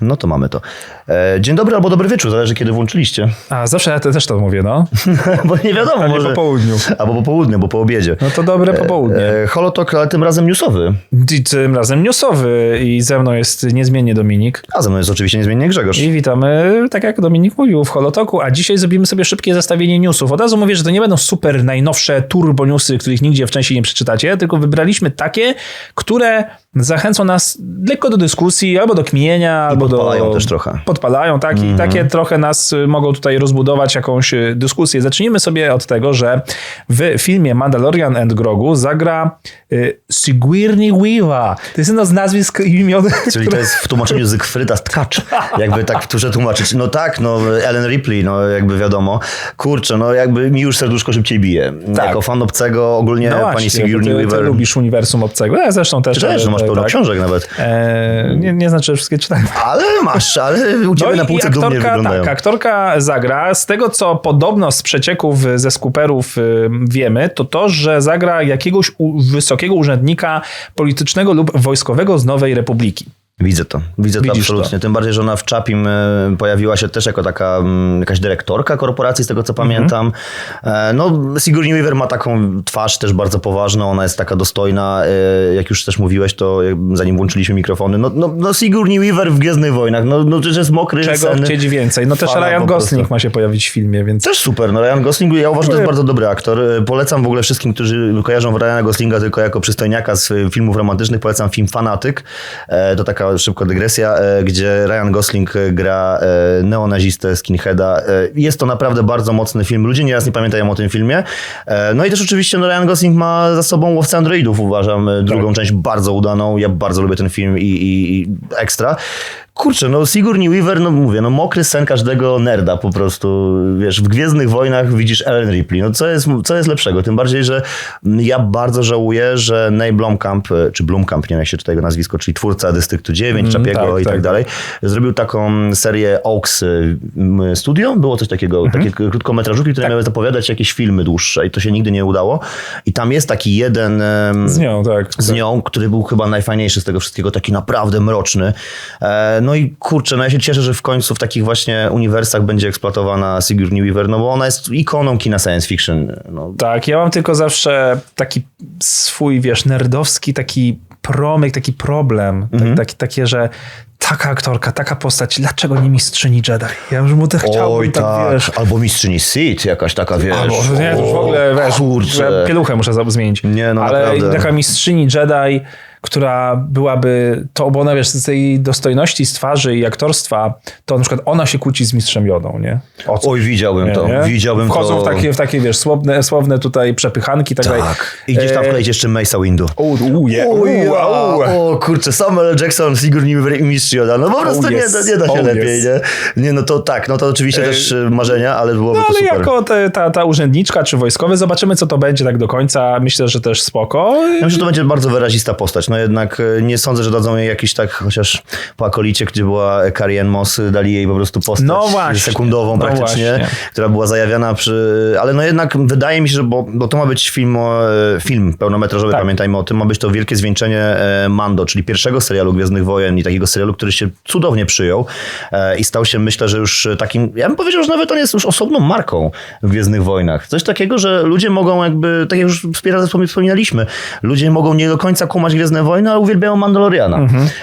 No to mamy to. E, dzień dobry albo dobry wieczór, zależy kiedy włączyliście. A zawsze ja te- też to mówię, no. bo nie wiadomo, może... po południu. Albo po południu, bo po obiedzie. No to dobre popołudnie. E, holotok, ale tym razem newsowy. I tym razem newsowy i ze mną jest niezmiennie Dominik. A ze mną jest oczywiście niezmiennie Grzegorz. I witamy, tak jak Dominik mówił, w Holotoku, a dzisiaj zrobimy sobie szybkie zestawienie newsów. Od razu mówię, że to nie będą super najnowsze turbo newsy, których nigdzie wcześniej nie przeczytacie, tylko wybraliśmy takie, które zachęcą nas lekko do dyskusji, albo do kminienia, albo do... podpalają też trochę. Podpalają, tak. I takie trochę nas y, mogą tutaj rozbudować jakąś y, dyskusję. Zacznijmy sobie od tego, że w filmie Mandalorian and Grogu zagra y, Sigourney Weaver. To jest jedno z nazwisk i imion, Czyli to jest w tłumaczeniu Zygfryda Tkacz. Jakby tak przetłumaczyć. No tak, no Ellen Ripley, no jakby wiadomo. Kurczę, no jakby mi już serduszko szybciej bije. Tak. Jako fan obcego ogólnie No pani właśnie, bo Sigourney ty, ty Weaver. lubisz uniwersum obcego. Ja zresztą też. Też, że masz pełno tak. książek nawet. E, nie, nie znaczy, że wszystkie czytałem. Ale masz, ale u ciebie No na półce dumnie aktorka, wyglądają. tak, aktorka zagra. Z tego, co podobno z przecieków ze skuperów y, wiemy, to to, że zagra jakiegoś wysokiego urzędnika politycznego lub wojskowego z Nowej Republiki. Widzę to, widzę to Widzisz absolutnie. Tym bardziej, że ona w Czapim e, pojawiła się też jako taka mm, jakaś dyrektorka korporacji, z tego co Mhm. pamiętam. E, No, Sigourney Weaver ma taką twarz też bardzo poważną, ona jest taka dostojna. e, Jak już też mówiłeś, to zanim włączyliśmy mikrofony, no, no, no Sigourney Weaver w Gwiezdnych Wojnach, no, no to jest mokry Czego sen. chcieć więcej? No też Ryan. Gosling ma się pojawić w filmie, więc... Też super. No Ryan Gosling, ja uważam, że to jest bardzo dobry aktor. Polecam w ogóle wszystkim, którzy kojarzą Ryana Goslinga tylko jako przystojniaka z filmów romantycznych, polecam film Fanatyk. To taka szybka dygresja, e, gdzie Ryan Gosling e, gra e, neonazistę, skinheada. Jest to naprawdę bardzo mocny film. Ludzie nieraz nie pamiętają o tym filmie. No i też oczywiście no, Ryan Gosling ma za sobą Łowcę Androidów, uważam, drugą część bardzo udaną. Ja bardzo lubię ten film i, i, i ekstra. Kurczę, no Sigourney Weaver, no mówię, no mokry sen każdego nerda po prostu, wiesz, w Gwiezdnych Wojnach widzisz Ellen Ripley, no co jest, co jest lepszego? Tym bardziej, że ja bardzo żałuję, że Neil Blomkamp, e, czy Blomkamp, nie wiem jak się czyta jego nazwisko, czyli twórca Dystryktu 9, Czapiego tak, i tak, tak. dalej, zrobił taką serię Oaks m, Studio, było coś takiego, takie krótkometrażówki, które miały zapowiadać jakieś filmy dłuższe i to się nigdy nie udało i tam jest taki jeden... Z nią, tak. z nią, który był chyba najfajniejszy z tego wszystkiego, taki naprawdę mroczny. No i kurczę, no ja się cieszę, że w końcu w takich właśnie uniwersach będzie eksploatowana Sigourney Weaver, no bo ona jest ikoną kina science fiction. No, Tak, ja mam tylko zawsze taki swój, wiesz, nerdowski taki promyk, taki problem. Mhm. Tak, taki, takie, że taka aktorka, taka postać, dlaczego nie mistrzyni Jedi? Ja już mu to chciałbym, Oj, tak, tak. wiesz... Albo mistrzyni Sith, jakaś taka, wiesz. Albo, nie, już w ogóle, wiesz, kurczę. pieluchę muszę zmienić. Nie, no Ale naprawdę. taka mistrzyni Jedi, która byłaby, to bo ona, wiesz, z tej dostojności z twarzy i aktorstwa, to na przykład ona się kłóci z mistrzem Jodą, nie? Oj, widziałbym Nie, to, nie? widziałbym Wchodzą to. w takie, w takie, wiesz, słowne, słowne tutaj przepychanki tak, dalej. Tak. I gdzieś tam E, wkleić jeszcze Mace'a Windu. O, kurczę, Samuel. Jackson, Sigourney Weaver i Mistrz Yoda. No po prostu Oh, nie, yes. da- nie da się Oh, lepiej, yes. nie? Nie, no to tak, no to oczywiście też e, marzenia, ale byłoby No to ale super. jako te, ta, ta urzędniczka czy wojskowy, zobaczymy co to będzie tak do końca. Myślę, że też spoko. Ja myślę, że to będzie bardzo wyrazista postać. No jednak e, nie sądzę, że dadzą jej jakiś tak, chociaż po akolicie, gdzie była Carrie Ann Moss, dali jej po prostu postać No właśnie. sekundową No praktycznie, właśnie. która była zajawiana przy... Ale no jednak wydaje mi się, że bo, bo to ma być film, e, film pełnometrażowy, Tak. pamiętajmy o tym, ma być to wielkie zwieńczenie e, Mando, czyli pierwszego serialu Gwiezdnych Wojen i takiego serialu, który się cudownie przyjął i stał się, myślę, że już takim, ja bym powiedział, że nawet on jest już osobną marką w Gwiezdnych Wojnach. Coś takiego, że ludzie mogą jakby, tak jak już wspomina- wspominaliśmy, ludzie mogą nie do końca kumać Gwiezdne Wojny, ale uwielbiają Mandaloriana.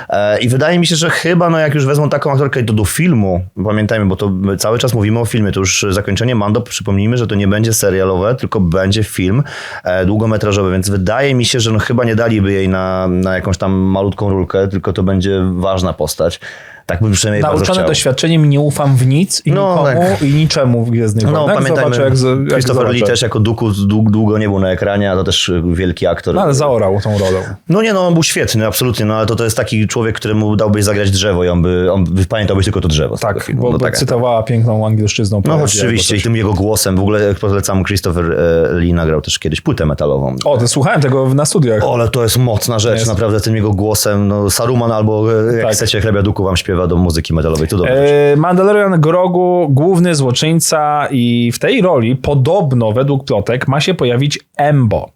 E, I wydaje mi się, że chyba no jak już wezmą taką aktorkę to do filmu, pamiętajmy, bo to cały czas mówimy o filmie, to już zakończenie Mando, przypomnijmy, że to nie będzie serialowe, tylko będzie film e, długometrażowy, więc wydaje mi się, że no chyba nie daliby jej na, na jakąś tam malutką rulkę, tylko to będzie ważna postać. Tak bym przynajmniej Nauczony doświadczeniem nie ufam w nic i No, nikomu tak. i niczemu w Gwiezdnych No, Wojnach. pamiętajmy, jak, jak Christopher Lee też jako Duku dług, długo nie był na ekranie, a to też wielki aktor. No ale zaorał tą rolą. No nie, no on był świetny, absolutnie, no ale to, to jest taki człowiek, któremu dałbyś zagrać drzewo i on by, on by pamiętałbyś tylko to drzewo. Tak, bo, no, bo tak. cytowała piękną angielszczyzną. No poezję, oczywiście i tym jego głosem, w ogóle polecam, Christopher e, Lee nagrał też kiedyś płytę metalową. O, to słuchałem tego na studiach. O, ale to jest mocna rzecz, Jest. naprawdę, tym jego głosem. No, Saruman albo e, jak Tak. chcecie, Chlebia Duku wam śpiewa do muzyki metalowej. To dobrze. E, Mandalorian Grogu, główny złoczyńca i w tej roli podobno według plotek ma się pojawić Embo.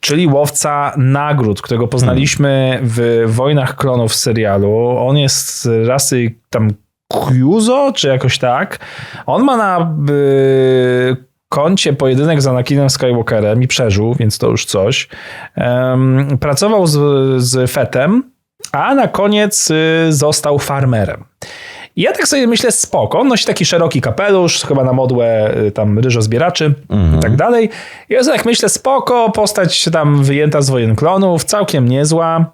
czyli łowca nagród, którego poznaliśmy w Wojnach Klonów serialu. On jest z rasy tam Kyuzo, czy jakoś tak. On ma na y, koncie pojedynek z Anakinem Skywalkerem i przeżył, więc to już coś. Em, pracował z, z Fetem, a na koniec y, został farmerem. I ja tak sobie myślę, spoko, on nosi taki szeroki kapelusz, chyba na modłę y, tam ryżozbieraczy i tak dalej. I ja sobie tak myślę, spoko, postać tam wyjęta z wojen klonów, całkiem niezła.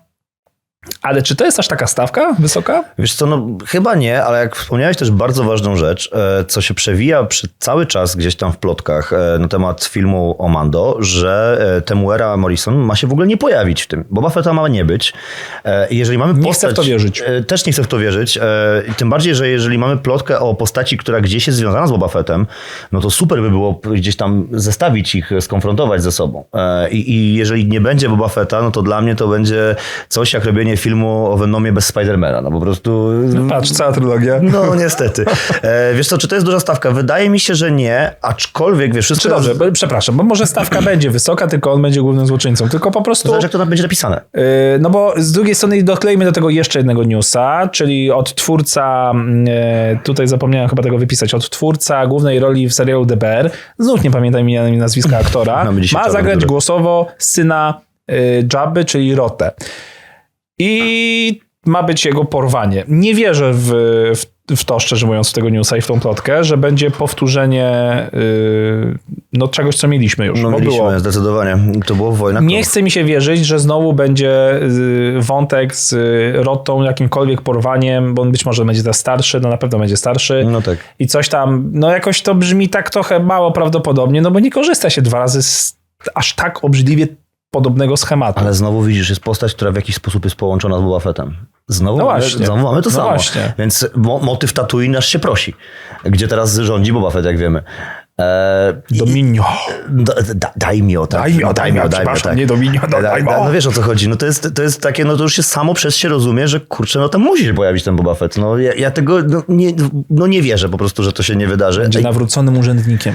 Ale czy to jest aż taka stawka wysoka? Wiesz co, no chyba nie, ale jak wspomniałeś też bardzo ważną rzecz, e, co się przewija przy cały czas gdzieś tam w plotkach e, na temat filmu o Mando, że e, Temuera Morrison ma się w ogóle nie pojawić w tym. Boba Fetta ma nie być. Jeżeli mamy Nie postać, chcę w to wierzyć. Też nie chcę w to wierzyć. Tym bardziej, że jeżeli mamy plotkę o postaci, która gdzieś jest związana z Boba Fettem, no to super by było gdzieś tam zestawić ich, skonfrontować ze sobą. I, i jeżeli nie będzie Boba Fetta, no to dla mnie to będzie coś jak robienie filmu o Venomie bez Spidermana. No po prostu... Patrz, cała trylogia. No niestety. E, wiesz co, czy to jest duża stawka? Wydaje mi się, że nie, aczkolwiek wiesz, wszystko... Czy dobrze, bo- przepraszam, bo może stawka będzie wysoka, tylko on będzie głównym złoczyńcą. Tylko po prostu. Zależy jak to tam będzie napisane. Yy, No bo z drugiej strony doklejmy do tego jeszcze jednego newsa, czyli odtwórca, yy, tutaj zapomniałem chyba tego wypisać, odtwórca głównej roli w serialu DBR, znów nie pamiętam imienia i nazwiska aktora, dzisiaj ma zagrać głosowo syna yy, Jabby, czyli Rotę. I ma być jego porwanie. Nie wierzę w, w, w to, szczerze mówiąc, w tego newsa i w tą plotkę, że będzie powtórzenie yy, no, czegoś, co mieliśmy już. No mieliśmy, było. zdecydowanie. To było wojna. Nie chce mi się wierzyć, że znowu będzie y, wątek z y, Rotą, jakimkolwiek porwaniem, bo on być może będzie teraz starszy, no na pewno będzie starszy. No tak. I coś tam, no jakoś to brzmi tak trochę mało prawdopodobnie, no bo nie korzysta się dwa razy z aż tak obrzydliwie podobnego schematu. Ale znowu widzisz, jest postać, która w jakiś sposób jest połączona z Boba Fettem. Znowu, No mamy, znowu mamy to No samo. właśnie. Więc mo motyw Tatooine aż się prosi. Gdzie teraz rządzi Boba Fett, jak wiemy. E, Dominio. Da, da, daj mi o tak. Daj mi o, przepraszam, nie Dominio, no, daj mi o. No wiesz o co chodzi. No to jest, to jest takie, no to już się samo przez się rozumie, że kurczę, no tam musi się pojawić ten Boba Fett. No ja, ja tego no, nie, no nie wierzę po prostu, że to się nie wydarzy. Będzie nawróconym urzędnikiem.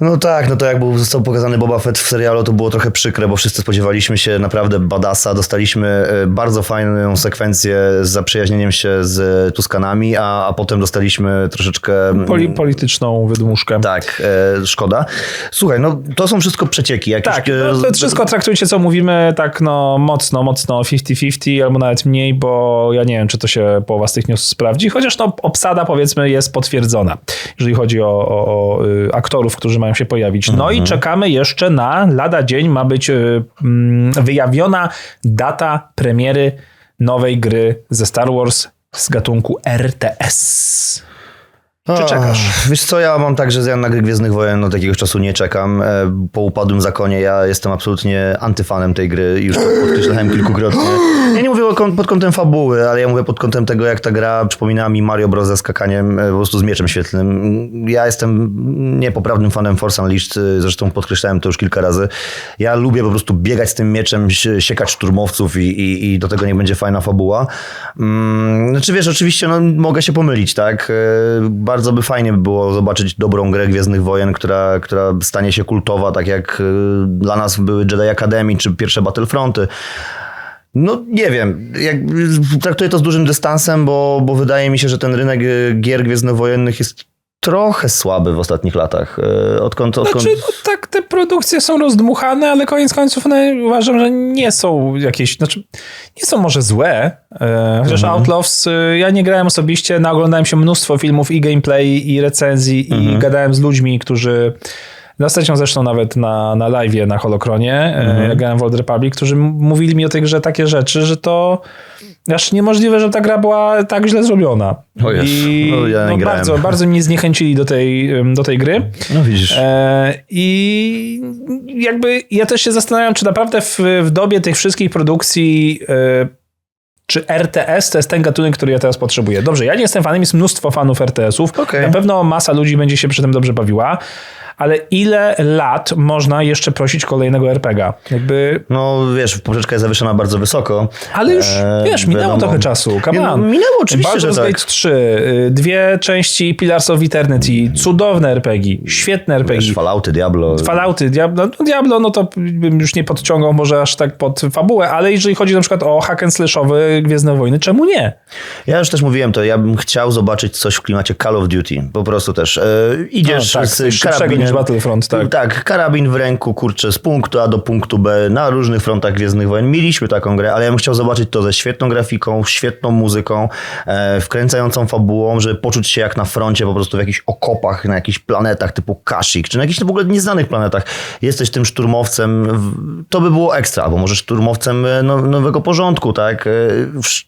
No tak, no to jak był, został pokazany Boba Fett w serialu, to było trochę przykre, bo wszyscy spodziewaliśmy się naprawdę badasa. Dostaliśmy e, bardzo fajną sekwencję z zaprzyjaźnieniem się z Tuskanami, a, a potem dostaliśmy troszeczkę... mm, Poli polityczną wydmuszkę. Tak, e, szkoda. Słuchaj, no to są wszystko przecieki. Jakieś, Tak, e, no, to wszystko traktujcie, co mówimy, tak no mocno, mocno 50-50 albo nawet mniej, bo ja nie wiem, czy to się połowa z tych news sprawdzi, chociaż no obsada powiedzmy jest potwierdzona, jeżeli chodzi o, o, o y, aktorów, którzy mają się pojawić. No i czekamy jeszcze na lada dzień ma być y, mm, wyjawiona data premiery nowej gry ze Star Wars z gatunku RTS. Czy czekasz? Wiesz co, ja mam tak, że na gry Gwiezdnych Wojen od jakiegoś czasu nie czekam. E, Po upadłym zakonie ja jestem absolutnie antyfanem tej gry. Już to podkreślałem kilkukrotnie. Ja nie mówię pod kątem fabuły, ale ja mówię pod kątem tego, jak ta gra przypominała mi Mario Bros. ze skakaniem e, po prostu z mieczem świetlnym. Ja jestem niepoprawnym fanem Force Unleashed, e, zresztą podkreślałem to już kilka razy. Ja lubię po prostu biegać z tym mieczem, sie- siekać szturmowców i, i, i do tego nie będzie fajna fabuła. Mm, Znaczy wiesz, oczywiście no, mogę się pomylić, tak? E, Bardzo by fajnie było zobaczyć dobrą grę Gwiezdnych Wojen, która, która stanie się kultowa, tak jak e, dla nas były Jedi Academy czy pierwsze Battlefronty. No nie wiem, jak, traktuję to z dużym dystansem, bo, bo wydaje mi się, że ten rynek e, gier gwiezdnowojennych jest trochę słaby w ostatnich latach. E, Odkąd, odkąd... Znaczy, no, tak, te produkcje są rozdmuchane, ale koniec końców one uważam, że nie są jakieś, znaczy nie są może złe, e, chociaż Outlaws, e, ja nie grałem osobiście, naoglądałem się mnóstwo filmów i gameplay, i recenzji, i gadałem z ludźmi, którzy Ostatnio zresztą nawet na, na live na Holokronie, mhm. jak grałem w Old Republic, którzy mówili mi o tej grze takie rzeczy, że to aż niemożliwe, że ta gra była tak źle zrobiona. O Jezu, I no ja no, bardzo, bardzo mnie zniechęcili do tej, do tej gry. No widzisz. E, I jakby ja też się zastanawiam, czy naprawdę w, w dobie tych wszystkich produkcji e, czy RTS to jest ten gatunek, który ja teraz potrzebuję. Dobrze, ja nie jestem fanem, jest mnóstwo fanów RTS-ów. Okej. Na pewno masa ludzi będzie się przy tym dobrze bawiła, ale ile lat można jeszcze prosić kolejnego RPGa? Jakby, No wiesz, poprzeczka jest zawieszona bardzo wysoko. ale już, E, wiesz, minęło wiadomo. trochę czasu, come no, minęło oczywiście, Baldur's że tak. Gate 3, y, dwie części Pillars of Eternity, cudowne RPG, świetne RPG. Wiesz, Fallouty, Diablo. Fallouty, Diablo, no Diablo, no to bym już nie podciągał może aż tak pod fabułę, ale jeżeli chodzi na przykład o hack and slashowy Gwiezdne Wojny, czemu nie? Ja już też mówiłem to, ja bym chciał zobaczyć coś w klimacie Call of Duty. Po prostu też. E, idziesz No, tak, z karabinem. Battlefront, tak. Tak, karabin w ręku, kurczę, z punktu A do punktu B na różnych frontach Gwiezdnych Wojen. Mieliśmy taką grę, ale ja bym chciał zobaczyć to ze świetną grafiką, świetną muzyką, e, wkręcającą fabułą, żeby poczuć się jak na froncie, po prostu w jakichś okopach, na jakichś planetach typu Kashyyyk, czy na jakichś w ogóle nieznanych planetach. Jesteś tym szturmowcem, to by było ekstra, albo może szturmowcem e, no, nowego porządku, tak?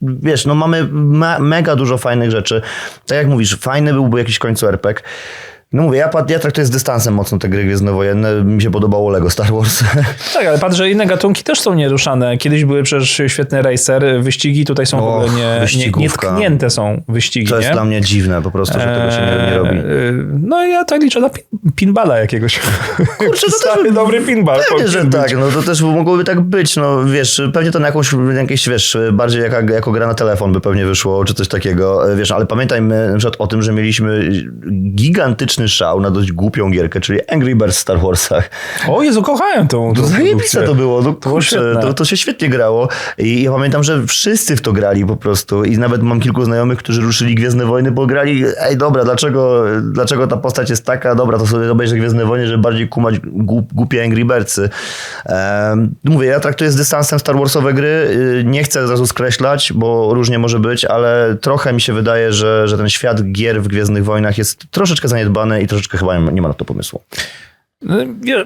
Wiesz, no mamy me, mega dużo fajnych rzeczy. Tak jak mówisz, fajny byłby jakiś końcu RPG. No mówię, ja, ja traktuję z dystansem mocno te gry gwiezdnowojenne. Mi się podobało Lego Star Wars. Tak, ale patrz, że inne gatunki też są nieruszane. Kiedyś były przecież świetne racer, wyścigi tutaj są w Och, ogóle nie, nie, nietknięte są wyścigi, To jest nie? dla mnie dziwne po prostu, że tego się nie, nie robi. Eee, No ja tak liczę na pin, pinballa jakiegoś. Kurczę, to Stary, też- dobry pinball. Pewnie, że być. tak, no to też mogłoby tak być, no wiesz, pewnie to na jakąś, jakieś, wiesz, bardziej jaka, jako gra na telefon by pewnie wyszło, czy coś takiego, wiesz, ale pamiętajmy na przykład o tym, że mieliśmy gigantyczny szał na dość głupią gierkę, czyli Angry Birds w Star Warsach. O Jezu, kochałem tą, tą Zajebiste to było, no było kurczę, to, to się świetnie grało i ja pamiętam, że wszyscy w to grali po prostu i nawet mam kilku znajomych, którzy ruszyli Gwiezdne Wojny, bo grali, ej dobra, dlaczego, dlaczego ta postać jest taka, dobra, to sobie obejrzę Gwiezdne Wojny, żeby bardziej kumać głup, głupie Angry Birdsy. Mówię, ja traktuję z dystansem Star Warsowe gry, y, nie chcę od razu skreślać, bo różnie może być, ale trochę mi się wydaje, że, że ten świat gier w Gwiezdnych Wojnach jest troszeczkę zaniedbany i troszeczkę chyba nie ma- na to pomysłu. No,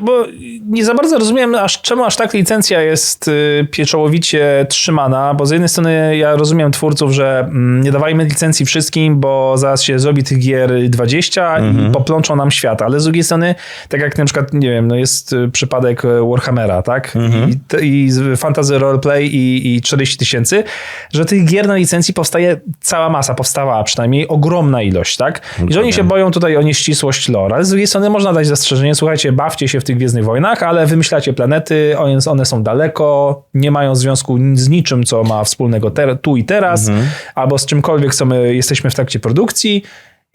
Bo nie za bardzo rozumiem, aż, czemu aż tak licencja jest y, pieczołowicie trzymana, bo z jednej strony ja rozumiem twórców, że mm, nie dawajmy licencji wszystkim, bo zaraz się zrobi tych gier 20 i poplączą nam świat, ale z drugiej strony, tak jak na przykład, nie wiem, no jest y, przypadek y, Warhammera, tak? I, t- I Fantasy Roleplay i, i 40 tysięcy, że tych gier na licencji powstaje cała masa, powstawała przynajmniej ogromna ilość, tak? I że oni się boją tutaj o nieścisłość lore, ale z drugiej strony można dać zastrzeżenie, słuchajcie, bawcie się w tych Gwiezdnych Wojnach, ale wymyślacie planety, one- są daleko, nie mają związku z niczym, co ma wspólnego tu i teraz, albo z czymkolwiek, co my jesteśmy w trakcie produkcji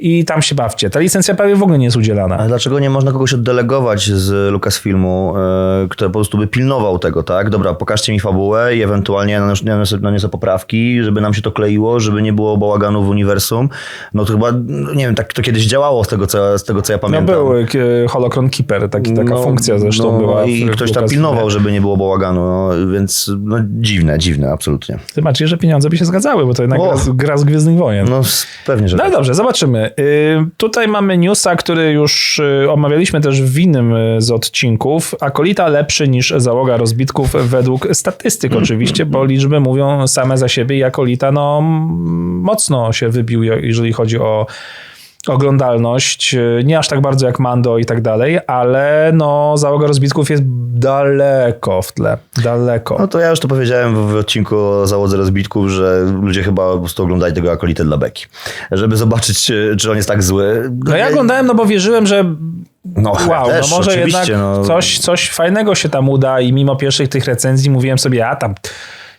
i tam się bawcie. Ta licencja prawie w ogóle nie jest udzielana. Ale dlaczego nie można kogoś oddelegować z Lucasfilmu, e, który po prostu by pilnował tego, tak? Dobra, pokażcie mi fabułę i ewentualnie naniosę, naniosę poprawki, żeby nam się to kleiło, żeby nie było bałaganu w uniwersum. No to chyba, no nie wiem, tak to kiedyś działało z tego, co, z tego, co ja No pamiętam. był e, Holocron Keeper, taki, taka No, funkcja zresztą no, była. I ktoś tam pilnował, żeby nie było bałaganu, no, więc no, dziwne, dziwne, absolutnie. Tym bardziej, że pieniądze by się zgadzały, bo to jednak O. gra z, gra z Gwiezdnych Wojen. No pewnie, że No tak. dobrze, zobaczymy. Y, tutaj mamy newsa, który już y, omawialiśmy też w innym y, z odcinków. Akolita lepszy niż załoga rozbitków według statystyk oczywiście, bo liczby mówią same za siebie i Akolita no, mocno się wybił, jeżeli chodzi o oglądalność. Y, Nie aż tak bardzo jak Mando i tak dalej, ale no załoga rozbitków jest daleko w tle. Daleko. No to ja już to powiedziałem w, odcinku o załodze rozbitków, że ludzie chyba po prostu oglądali tego akolitę dla beki. Żeby zobaczyć, czy, czy on jest tak zły. No ja oglądałem, no bo wierzyłem, że No, wow, też, no może jednak no. coś, coś fajnego się tam uda i mimo pierwszych tych recenzji mówiłem sobie, a tam,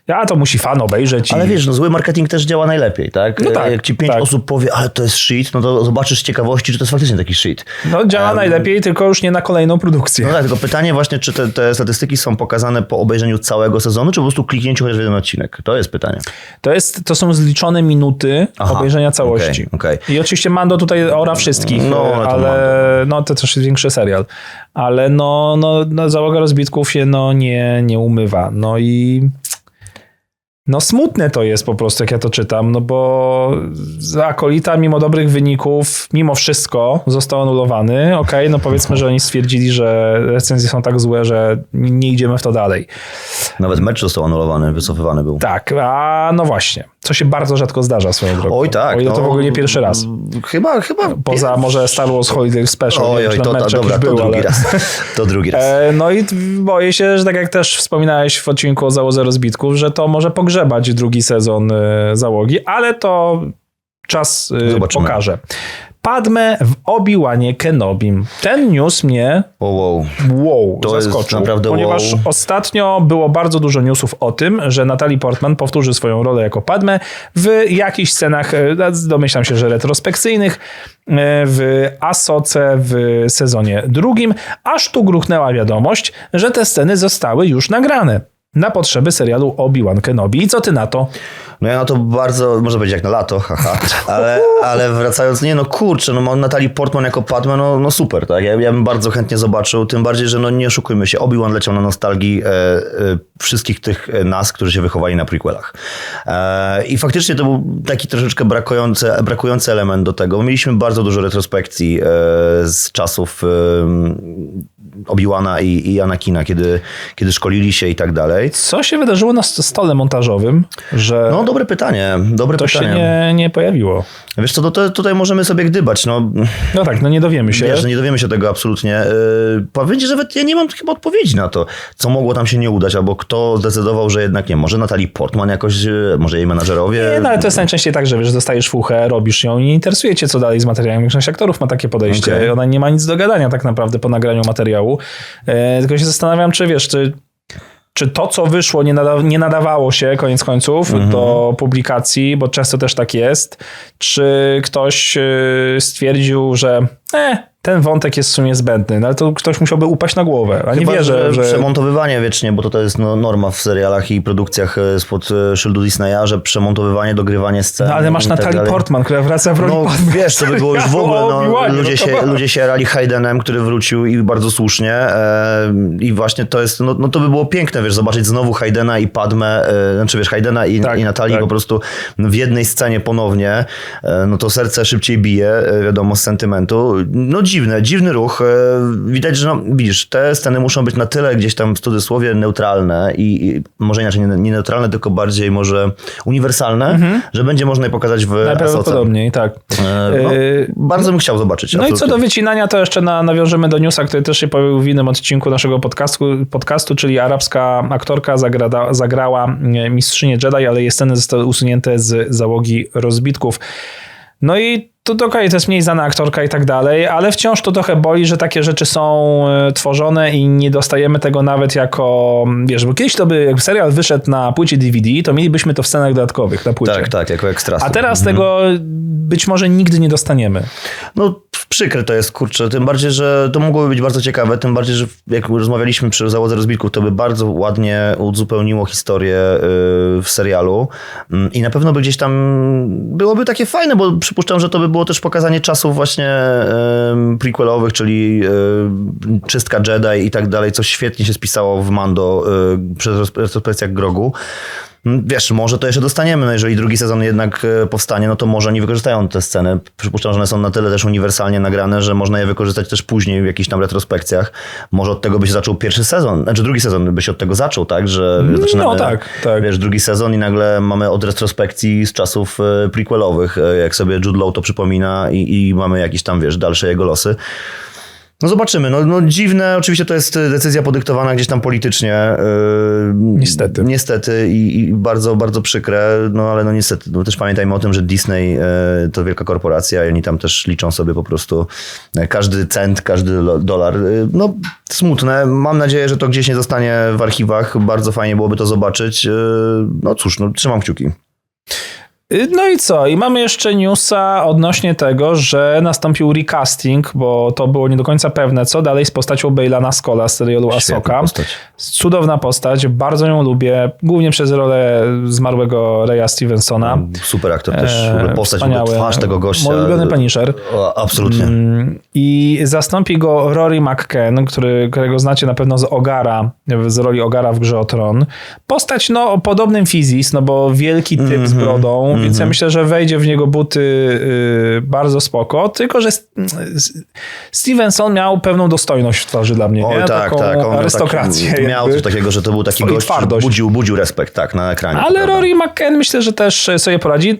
ja to musi fan obejrzeć. Ale i... wiesz, no zły marketing też działa najlepiej, tak? No tak, Jak ci pięć tak. osób powie, ale to jest shit, no to zobaczysz z ciekawości, czy to jest faktycznie taki shit. No działa najlepiej, tylko już nie na kolejną produkcję. No tak, tylko pytanie właśnie, czy te, te statystyki są pokazane po obejrzeniu całego sezonu, czy po prostu kliknięciu chociaż w jeden odcinek? To jest pytanie. To, jest, to są zliczone minuty Aha, obejrzenia całości. okej, okej. I oczywiście Mando tutaj ora wszystkich, No, ale to ale no to też jest większy serial. Ale no, no, no załoga rozbitków się no nie, nie umywa. No i no smutne to jest po prostu, jak ja to czytam, no bo Akolita mimo dobrych wyników, mimo wszystko został anulowany. Okej, no powiedzmy, że oni stwierdzili, że recenzje są tak złe, że nie idziemy w to dalej. Nawet mecz został anulowany, wycofywany był. Tak, a no właśnie, co się bardzo rzadko zdarza swoją drogą. Oj tak. O ile to no, w ogóle nie pierwszy raz. Chyba, chyba. Poza może Star Wars Holiday Special, Oj, oj, to, to, mecz dobra, jakiś to był, drugi ale... raz. To drugi raz. E, No i boję się, że tak jak też wspominałeś w odcinku o załodze rozbitków, że to może pogrzebać drugi sezon e, załogi, ale to czas e, Zobaczymy. pokaże. Padme w Obi-Wanie Kenobim. Ten news mnie Wow, wow. wow, To zaskoczył. naprawdę ponieważ wow. ostatnio było bardzo dużo newsów o tym, że Natalie Portman powtórzy swoją rolę jako Padme w jakichś scenach, e, domyślam się, że retrospekcyjnych, e, w Asoce w sezonie drugim, aż tu gruchnęła wiadomość, że te sceny zostały już nagrane na potrzeby serialu Obi-Wan Kenobi. I co ty na to? No ja na to bardzo, może być jak na lato, haha, ale, ale wracając, nie no kurczę, no mam Natalii Portman jako Padme, no, no super, tak, ja, ja bym bardzo chętnie zobaczył, tym bardziej, że no nie oszukujmy się, Obi-Wan leciał na nostalgii e, e, wszystkich tych e, nas, którzy się wychowali na prequelach. E, I faktycznie to był taki troszeczkę brakujący, brakujący element do tego. Mieliśmy bardzo dużo retrospekcji e, z czasów Obi-Wana i, i Anakina, kiedy, kiedy szkolili się i tak dalej. Co się wydarzyło na st- stole montażowym, że No dobre pytanie, dobre to pytanie. się nie, nie pojawiło? Wiesz co, to, to tutaj możemy sobie gdybać. No, No tak, no nie dowiemy się. wiesz, nie dowiemy się tego absolutnie. Yy, że nawet ja nie mam chyba odpowiedzi na to, co mogło tam się nie udać, albo kto zdecydował, że jednak nie. Może Natalie Portman jakoś, yy, może jej menadżerowie. Nie, no ale to jest najczęściej tak, że wiesz, dostajesz fuchę, robisz ją i nie interesuje cię, co dalej z materiałem. Większość aktorów ma takie podejście. Okej. Ona nie ma nic do gadania tak naprawdę po nagraniu materiału. E, tylko się zastanawiam, czy wiesz, czy, czy to, co wyszło, nie, nada, nie nadawało się koniec końców Mhm. do publikacji, bo często też tak jest. Czy ktoś e, stwierdził, że e, ten wątek jest w sumie zbędny, no ale to ktoś musiałby upaść na głowę. A nie Chyba, wierzę, że... Przemontowywanie wiecznie, bo to, to jest no, norma w serialach i produkcjach e, spod e, szyldu Disneya, że przemontowywanie, dogrywanie scen. No ale masz i tak. Portman, która wraca w roli No Padme wiesz, to by było już w ogóle, no, Obi-Wanie, ludzie, no się, ludzie się jarali Haydenem, który wrócił i bardzo słusznie e, i właśnie to jest, no, no to by było piękne, wiesz, zobaczyć znowu Haydena i Padmę, e, znaczy wiesz, Haydena i, Tak, i Natalii tak. po prostu w jednej scenie ponownie, e, no to serce szybciej bije, e, wiadomo, z sentymentu. No dziwne, dziwny ruch. e, Widać, że no, widzisz, te sceny muszą być na tyle gdzieś tam w cudzysłowie neutralne i, i może inaczej nie, nie neutralne, tylko bardziej może uniwersalne, że będzie można je pokazać w. Najprawdopodobniej, tak. E, no, Yy, bardzo bym chciał zobaczyć. No i co absolutnie. do wycinania, to jeszcze na, nawiążemy do newsa, który też się pojawił w innym odcinku naszego podcastu, podcastu czyli arabska aktorka zagrada, zagrała e, mistrzynię Jedi, ale jej sceny zostały usunięte z załogi rozbitków. No i to okej, to jest mniej znana aktorka i tak dalej, ale wciąż to trochę boli, że takie rzeczy są e, tworzone i nie dostajemy tego nawet jako, wiesz, bo kiedyś to by, jak serial wyszedł na płycie DVD, to mielibyśmy to w scenach dodatkowych na płycie. Tak, tak, jako ekstrasy. A teraz tego być może nigdy nie dostaniemy. No przykre to jest, kurczę, tym bardziej, że to mogłoby być bardzo ciekawe, tym bardziej, że jak rozmawialiśmy przy załodze rozbitków, to by bardzo ładnie uzupełniło historię y, w serialu. Mm, i na pewno by gdzieś tam byłoby takie fajne, bo przypuszczam, że to by było też pokazanie czasów właśnie prequelowych, czyli y, czystka Jedi i tak dalej, co świetnie się spisało w Mando y, przy retrospekcjach Grogu. Mm, Wiesz, może to jeszcze dostaniemy, no jeżeli drugi sezon jednak e, powstanie, no to może oni wykorzystają te sceny. Przypuszczam, że one są na tyle też uniwersalnie nagrane, że można je wykorzystać też później w jakichś tam retrospekcjach. Może od tego by się zaczął pierwszy sezon, znaczy drugi sezon by się od tego zaczął, tak? Że zaczynamy, tak, tak. wiesz, drugi sezon i nagle mamy od retrospekcji z czasów e, prequelowych, e, jak sobie Jude Law to przypomina i, i mamy jakieś tam, wiesz, dalsze jego losy. No zobaczymy. No, no dziwne, oczywiście to jest decyzja podyktowana gdzieś tam politycznie. Yy, Niestety. Niestety i, i bardzo, bardzo przykre, no ale no niestety. No, też pamiętajmy o tym, że Disney yy, to wielka korporacja i oni tam też liczą sobie po prostu każdy cent, każdy dolar. Yy, no smutne. Mam nadzieję, że to gdzieś nie zostanie w archiwach. Bardzo fajnie byłoby to zobaczyć. No cóż, no trzymam kciuki. Y, No i co? I mamy jeszcze newsa odnośnie tego, że nastąpił recasting, bo to było nie do końca pewne, co dalej z postacią Bailana Skola z serialu Asoka. postać. Cudowna postać, bardzo ją lubię, głównie przez rolę zmarłego Raya Stevensona. Super aktor też. E, postać, twarz tego gościa. Mój ulubiony Punisher. Absolutnie. Mm, I zastąpi go Rory McKen, który, którego znacie na pewno z Ogara, z roli Ogara w Grze o Tron. Postać no, o podobnym fizis, no bo wielki typ Mhm, z brodą, więc ja myślę, że wejdzie w niego buty y, bardzo spoko, tylko że Stevenson miał pewną dostojność w twarzy dla mnie. Oj, nie? tak, Taką tak. On miał, arystokrację. taki, miał coś takiego, że to był taki gość, twardość. budził, budził respekt, tak, na ekranie. Ale? Rory McKen myślę, że też sobie poradzi.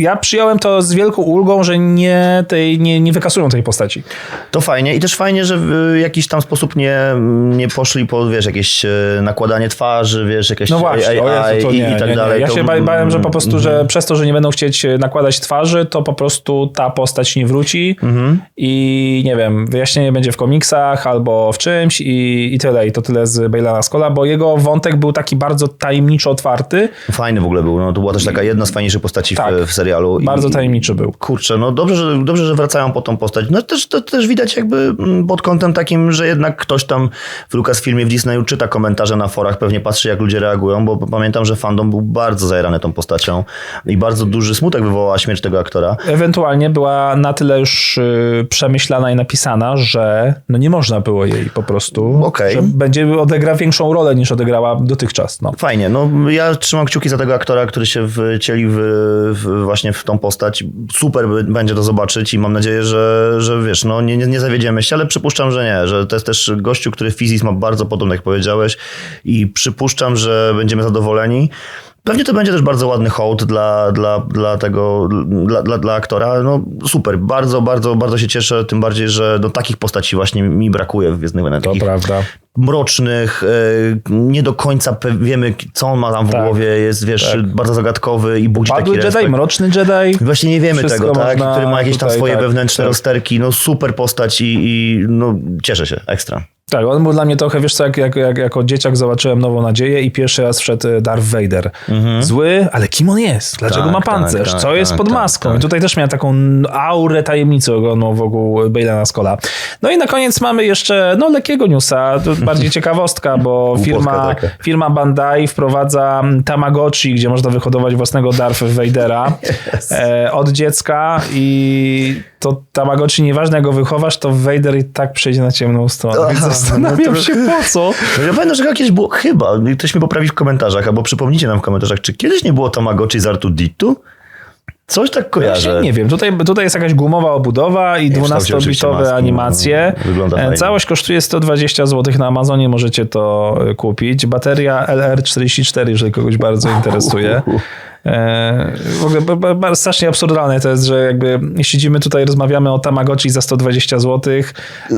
Y, ja przyjąłem to z wielką ulgą, że nie, tej, nie, nie wykasują tej postaci. To fajnie i też fajnie, że w jakiś tam sposób nie, nie poszli po, wiesz, jakieś e, nakładanie twarzy, wiesz, jakieś No właśnie, AI Jezu, to i, nie, i tak nie, dalej. nie. Ja to, się ba- bałem, że po prostu, Mhm. że przez to, że nie będą chcieć e, nakładać twarzy, to po prostu ta postać nie wróci Mhm. i nie wiem, wyjaśnienie będzie w komiksach albo w czymś i, i tyle. I to tyle z Bailana Skola, bo jego wątek był taki bardzo tajemniczo otwarty. Fajny w ogóle był, no to była też taka jedna z fajniejszych postaci Tak. w, w serialu. Bardzo tajemniczy był. Kurczę, no dobrze, że, dobrze, że wracają po tą postać. No też, to też widać jakby mm, pod kątem takim, że jednak ktoś tam w Lucasfilmie, w Disneyu czyta komentarze na forach, pewnie patrzy jak ludzie reagują, bo pamiętam, że fandom był bardzo zajarany tą postacią i bardzo duży smutek wywołała śmierć tego aktora. Ewentualnie była na tyle już y, przemyślana i napisana, że no nie można było jej po prostu, Okej. że będzie odegra większą rolę niż odegrała dotychczas. No. Fajnie, no ja trzymam kciuki za tego aktora, który się wcieli w, w, właśnie w tą postać. Super będzie to zobaczyć i mam nadzieję, że, że wiesz, no nie, nie, zawiedziemy się, ale przypuszczam, że nie, że to jest też gościu, który fizis ma bardzo podobny, jak powiedziałeś i przypuszczam, że będziemy zadowoleni. Pewnie to będzie też bardzo ładny hołd dla, dla, dla tego, dla, dla, dla aktora. No super, bardzo, bardzo, bardzo się cieszę, tym bardziej, że do takich postaci właśnie mi brakuje w Gwiezdnych Wojnach. To prawda. mrocznych, e, nie do końca wiemy, co on ma tam w Tak. głowie, jest, wiesz, Tak. bardzo zagadkowy i budzi Padły taki Jedi, respekt. mroczny Jedi. Właśnie nie wiemy Wszystko tego, tak? Który ma jakieś tam tutaj, swoje tak, wewnętrzne tak. rozterki, no super postać i, i no cieszę się, ekstra. Tak, on był dla mnie trochę, wiesz co, jak, jak, jak, jako dzieciak zobaczyłem Nową Nadzieję i pierwszy raz wszedł e, Darth Vader. Zły, ale kim on jest? Dlaczego Tak, ma tak, pancerz? tak, Co jest tak, pod tak, maską? tak. I tutaj też miał taką aurę tajemnicy oglądną wokół Bailana Skola. No i na koniec mamy jeszcze no lekkiego newsa, bardziej ciekawostka, bo firma, firma Bandai wprowadza Tamagotchi, gdzie można wyhodować własnego Darth Vadera e, od dziecka i to Tamagotchi, nieważne jak go wychowasz, to Vader i tak przejdzie na ciemną stronę. Więc Aha, zastanawiam no to- się po co. No Ja pamiętam, że jakieś było, chyba, ktoś mi poprawi w komentarzach, albo przypomnijcie nam w komentarzach, czy kiedyś nie było Tamagotchi z Artuditu? Coś tak kojarzę. Właśnie nie wiem, tutaj, tutaj jest jakaś gumowa obudowa i w kształcie oczywiście 12-bitowe maski, animacje. no, wygląda fajnie. Całość kosztuje 120 zł na Amazonie, możecie to kupić. Bateria LR44, jeżeli kogoś bardzo interesuje. E, W ogóle strasznie absurdalne to jest, że jakby siedzimy tutaj, rozmawiamy o Tamagotchi za 120 zł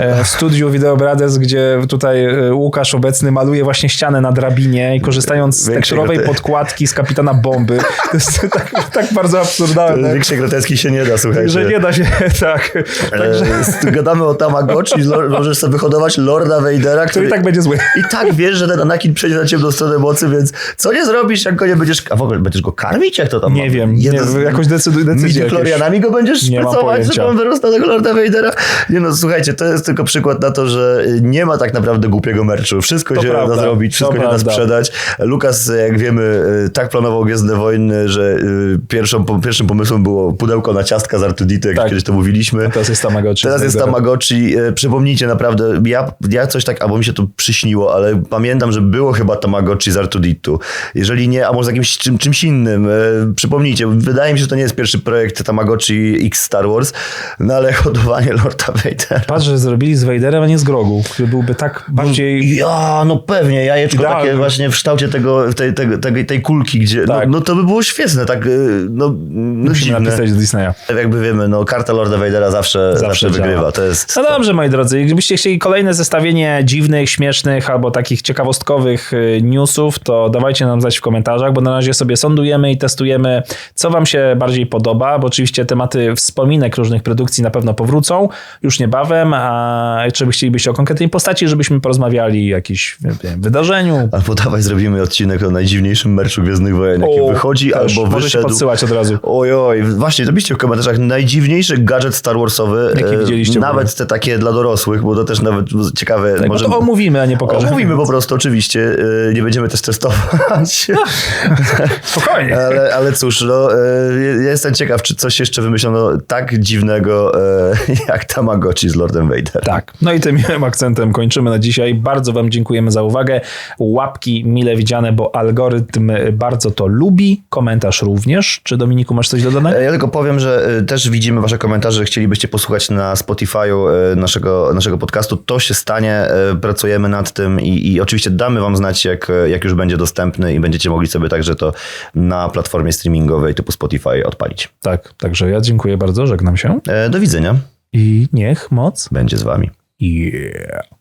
e, w studiu Video Brothers, gdzie tutaj e, Łukasz obecny maluje właśnie ścianę na drabinie i korzystając z tekturowej te- podkładki z Kapitana Bomby. To jest tak, tak bardzo absurdalne. Większej groteski się nie da, słuchajcie. Że nie da się, tak. Także E, gadamy o Tamagotchi, możesz sobie wyhodować Lorda Vadera, który i tak będzie zły. I tak wiesz, że ten Anakin przejdzie na ciemną stronę mocy, więc co nie zrobisz, jak go nie będziesz... A w ogóle będziesz go karmić? Jak to tam Nie ma? wiem, nie, Jedno z- jakoś decyduj decyzję. Midichlorianami go będziesz Nie mam szprycować, żeby on wyrósł na tego Lorda Vadera? Nie no, słuchajcie, to jest tylko przykład na to, że nie ma tak naprawdę głupiego merchu. Wszystko To się prawda, da zrobić, wszystko się da sprzedać. Lukas, jak wiemy, tak planował Gwiezdne Wojny, że y, pierwszą, pierwszym pomysłem było pudełko na ciastka z Artudity, jak Tak. kiedyś to mówiliśmy. Teraz jest Tamagotchi. Teraz jest. Tamagotchi. E, Przypomnijcie naprawdę, ja, ja coś tak, albo mi się to przyśniło, ale pamiętam, że było chyba Tamagotchi z Artuditu. Jeżeli nie, a może z jakimś czym, czymś innym. E, Przypomnijcie, wydaje mi się, że to nie jest pierwszy projekt Tamagotchi X Star Wars, no ale hodowanie Lorda Vadera. Patrz, że zrobili z Vaderem, a nie z Grogu, który byłby tak bardziej... Ja, no pewnie, jajeczko Idealny. takie właśnie w kształcie tego, tej, tej, tej, tej kulki, gdzie, Tak. no, no to by było świetne, tak, e, no, no Musimy napisać do Disneya. Jakby wiemy, no karta Lorda Vadera zawsze, zawsze, działa. wygrywa, to jest... No dobrze, moi drodzy, gdybyście chcieli kolejne zestawienie dziwnych, śmiesznych albo takich ciekawostkowych y, newsów, to dawajcie nam znać w komentarzach, bo na razie sobie sądujemy i testujemy, co wam się bardziej podoba, bo oczywiście tematy wspominek różnych produkcji na pewno powrócą już niebawem, a czy by chcielibyście o konkretnej postaci, żebyśmy porozmawiali o jakimś wiem, wydarzeniu. Albo dawaj zrobimy odcinek o najdziwniejszym merczu Gwiezdnych Wojen, jaki O, wychodzi, też. albo wyszedł. podsyłać od razu. Oj, oj, właśnie, napiszcie w komentarzach najdziwniejszy gadżet Star Warsowy. Jaki e, widzieliście? Nawet te takie dla dorosłych, bo to też nawet ciekawe. Tak, może... no to omówimy, a nie pokażemy. Omówimy po prostu, oczywiście. e, Nie będziemy też testować. Spokojnie. Ale, ale cóż, no, e, ja jestem ciekaw, czy coś jeszcze wymyślono tak dziwnego e, jak Tamagotchi z Lordem Vader. Tak. No i tym miłym akcentem kończymy na dzisiaj. Bardzo Wam dziękujemy za uwagę. Łapki mile widziane, bo algorytm bardzo to lubi. Komentarz również. Czy Dominiku masz coś dodane? E, Ja tylko powiem, że też widzimy wasze komentarze, chcielibyście posłuchać na Spotify'u naszego, naszego podcastu. To się stanie, pracujemy nad tym i, i oczywiście damy wam znać, jak, jak już będzie dostępny i będziecie mogli sobie także to na platformie streamingowej typu Spotify odpalić. Tak, także ja dziękuję bardzo, żegnam się E, do widzenia. i niech moc Będzie z wami. Yeah.